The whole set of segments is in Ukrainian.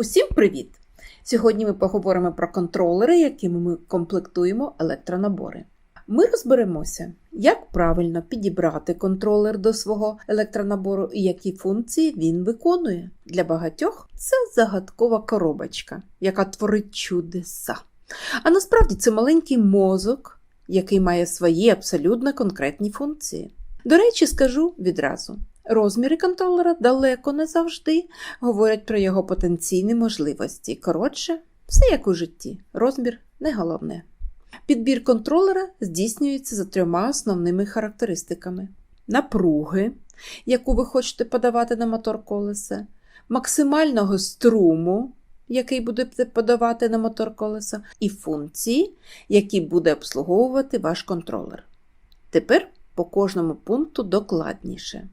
Усім привіт! Сьогодні ми поговоримо про контролери, якими ми комплектуємо електронабори. Ми розберемося, як правильно підібрати контролер до свого електронабору і які функції він виконує. Для багатьох це загадкова коробочка, яка творить чудеса. А насправді це маленький мозок, який має свої абсолютно конкретні функції. До речі, скажу відразу: розміри контролера далеко не завжди говорять про його потенційні можливості. Коротше, все як у житті, розмір не головне. Підбір контролера здійснюється за трьома основними характеристиками: напруги, яку ви хочете подавати на мотор колеса, максимального струму, який будете подавати на мотор колеса, і функції, які буде обслуговувати ваш контролер. Тепер по кожному пункту докладніше.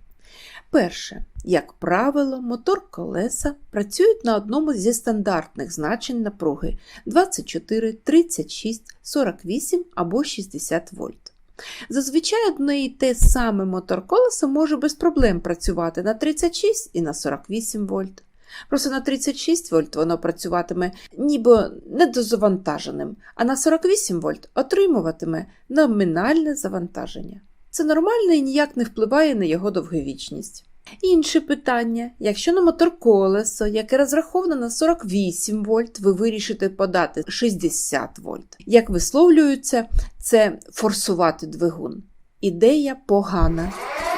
Перше, як правило, мотор колеса працюють на одному зі стандартних значень напруги 24, 36, 48 або 60 вольт. Зазвичай одне і те саме мотор колеса може без проблем працювати на 36 і на 48 вольт. Просто на 36 вольт воно працюватиме ніби недозавантаженим, а на 48 вольт отримуватиме номінальне завантаження. Це нормально і ніяк не впливає на його довговічність. Інше питання: якщо на мотор колесо, яке розраховано на 48 вольт, ви вирішите подати 60 вольт. Як висловлюється, це форсувати двигун. Ідея погана.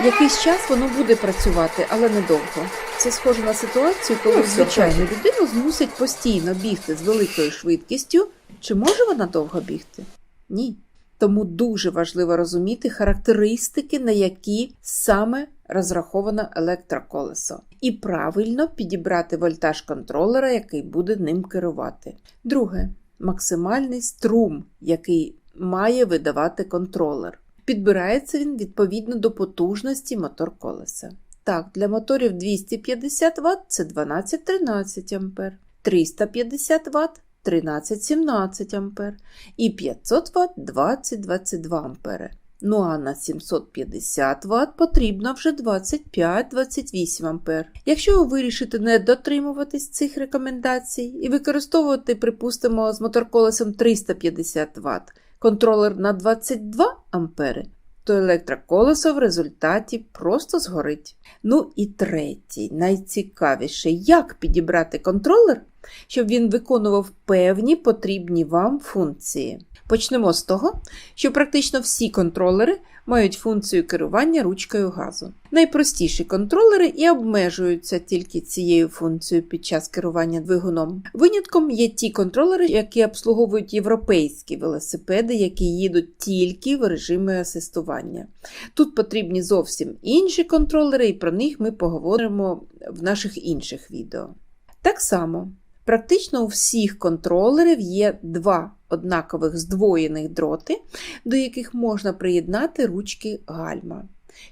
Якийсь час воно буде працювати, але недовго. Це схоже на ситуацію, коли звичайну людину змусять постійно бігти з великою швидкістю. Чи може вона довго бігти? Ні. Тому дуже важливо розуміти характеристики, на які саме розраховано електроколесо, і правильно підібрати вольтаж контролера, який буде ним керувати. Друге максимальний струм, який має видавати контролер. Підбирається він відповідно до потужності мотор колеса. Так, для моторів 250 Вт це 12-13 А, 350 Вт 13-17 А і 500 Вт 20-22 А. Ну а на 750 Вт потрібно вже 25-28 А. Якщо ви вирішите не дотримуватись цих рекомендацій і використовувати, припустимо, з моторколесом 350 Вт контролер на 22 А, то електроколесо в результаті просто згорить. Ну і третій, найцікавіше, як підібрати контролер, щоб він виконував певні потрібні вам функції. Почнемо з того, що практично всі контролери мають функцію керування ручкою газу. Найпростіші контролери і обмежуються тільки цією функцією під час керування двигуном. Винятком є ті контролери, які обслуговують європейські велосипеди, які їдуть тільки в режимі асистування. Тут потрібні зовсім інші контролери, і про них ми поговоримо в наших інших відео. Так само. Практично у всіх контролерів є два однакових здвоєних дроти, до яких можна приєднати ручки гальма,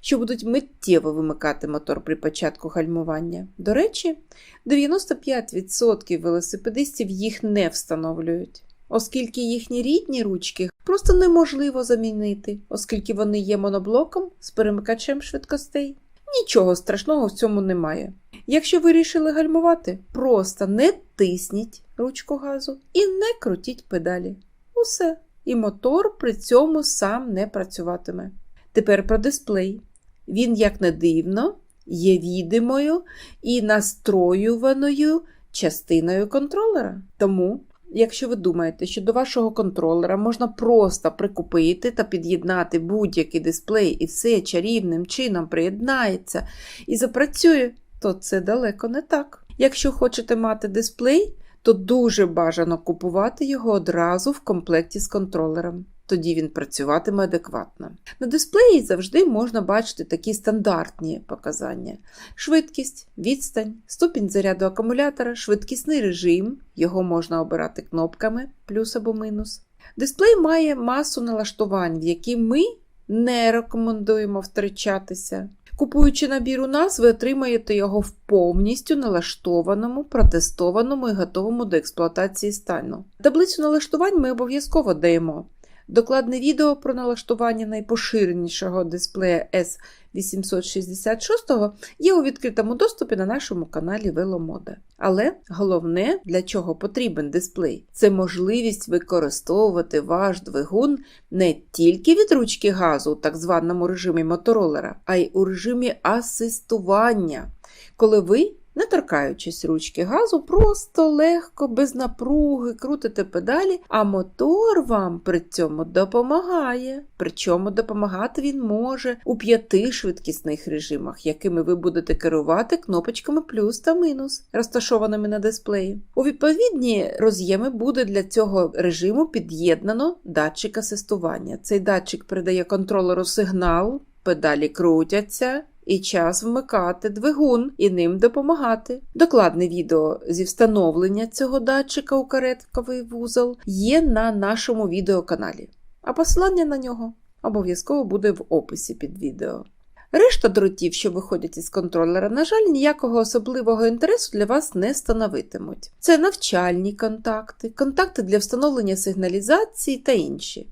що будуть миттєво вимикати мотор при початку гальмування. До речі, 95% велосипедистів їх не встановлюють, оскільки їхні рідні ручки просто неможливо замінити, оскільки вони є моноблоком з перемикачем швидкостей. Нічого страшного в цьому немає. Якщо вирішили гальмувати, просто не тисніть ручку газу і не крутіть педалі. Усе. І мотор при цьому сам не працюватиме. Тепер про дисплей. Він, як не дивно, є відимою і настроюваною частиною контролера. Тому, якщо ви думаєте, що до вашого контролера можна просто прикупити та під'єднати будь-який дисплей, і все чарівним чином приєднається і запрацює, то це далеко не так. Якщо хочете мати дисплей, то дуже бажано купувати його одразу в комплекті з контролером. Тоді він працюватиме адекватно. На дисплеї завжди можна бачити такі стандартні показання: швидкість, відстань, ступінь заряду акумулятора, швидкісний режим, його можна обирати кнопками плюс або мінус. Дисплей має масу налаштувань, в які ми не рекомендуємо втрачатися. Купуючи набір у нас, ви отримаєте його в повністю налаштованому, протестованому і готовому до експлуатації стану. Таблицю налаштувань ми обов'язково даємо. Докладне відео про налаштування найпоширенішого дисплея S866 є у відкритому доступі на нашому каналі Веломода. Але головне, для чого потрібен дисплей, це можливість використовувати ваш двигун не тільки від ручки газу у так званому режимі моторолера, а й у режимі асистування, коли ви не торкаючись ручки газу, просто легко, без напруги крутите педалі, а мотор вам при цьому допомагає. Причому допомагати він може у п'яти швидкісних режимах, якими ви будете керувати кнопочками плюс та мінус, розташованими на дисплеї. У відповідні роз'єми буде для цього режиму під'єднано датчик асистування. Цей датчик передає контролеру сигнал, педалі крутяться і час вмикати двигун і ним допомагати. Докладне відео зі встановлення цього датчика у каретковий вузол є на нашому відеоканалі, а посилання на нього обов'язково буде в описі під відео. Решта дротів, що виходять із контролера, на жаль, ніякого особливого інтересу для вас не становитимуть. Це навчальні контакти, контакти для встановлення сигналізації та інші.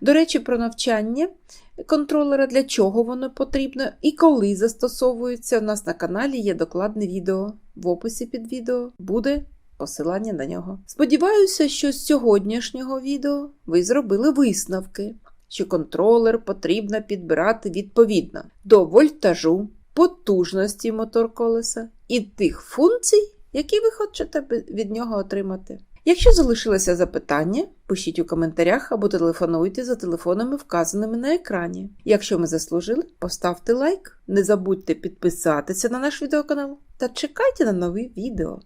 До речі, про навчання контролера, для чого воно потрібно і коли застосовується. У нас на каналі є докладне відео. В описі під відео буде посилання на нього. Сподіваюся, що з сьогоднішнього відео ви зробили висновки, що контролер потрібно підбирати відповідно до вольтажу, потужності мотор колеса і тих функцій, які ви хочете від нього отримати. Якщо залишилося запитання, пишіть у коментарях або телефонуйте за телефонами, вказаними на екрані. Якщо ми заслужили, поставте лайк, не забудьте підписатися на наш відеоканал та чекайте на нові відео.